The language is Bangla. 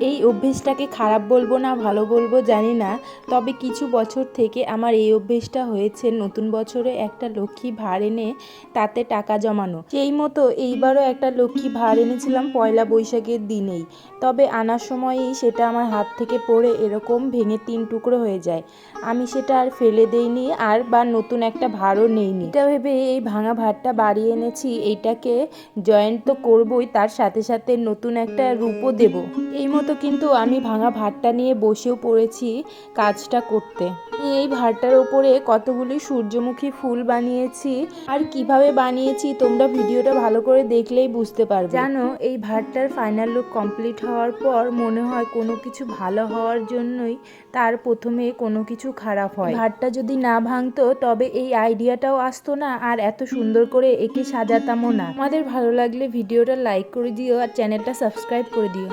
এই অভ্যেসটাকে খারাপ বলব না, ভালো বলব জানি না। তবে কিছু বছর থেকে আমার এই অভ্যেসটা হয়েছে। নতুন বছরে একটা লক্ষ্মী ভাড় এনে তাতে টাকা জমানো। সেই মতো এইবারও একটা লক্ষ্মী ভাড় এনেছিলাম পয়লা বৈশাখের দিনেই। তবে আনার সময়ই সেটা আমার হাত থেকে পড়ে এরকম ভেঙে তিন টুকরো হয়ে যায়। আমি সেটা আর ফেলে দেইনি আর বা নতুন একটা ভাড়ও নেইনি। এটা ভেবে এই ভাঙা ভাড়টা বাড়িয়ে এনেছি। এইটাকে জয়েন্ট তো করবই, তার সাথে সাথে নতুন একটা রূপও দেব। এই মতো কিন্তু আমি ভাঙা ভাতটা নিয়ে বসেও পড়েছি কাজটা করতে। এই ভাতটার ওপরে কতগুলি সূর্যমুখী ফুল বানিয়েছি আর কীভাবে বানিয়েছি তোমরা ভিডিওটা ভালো করে দেখলেই বুঝতে পারবে। জানো, এই ভাতটার ফাইনাল লুক কমপ্লিট হওয়ার পর মনে হয় কোনো কিছু ভালো হওয়ার জন্যই তার প্রথমে কোনো কিছু খারাপ হয়। ভাতটা যদি না ভাঙতো, তবে এই আইডিয়াটাও আসতো না আর এত সুন্দর করে একে সাজাতামও না। আমাদের ভালো লাগলে ভিডিওটা লাইক করে দিও আর চ্যানেলটা সাবস্ক্রাইব করে দিও।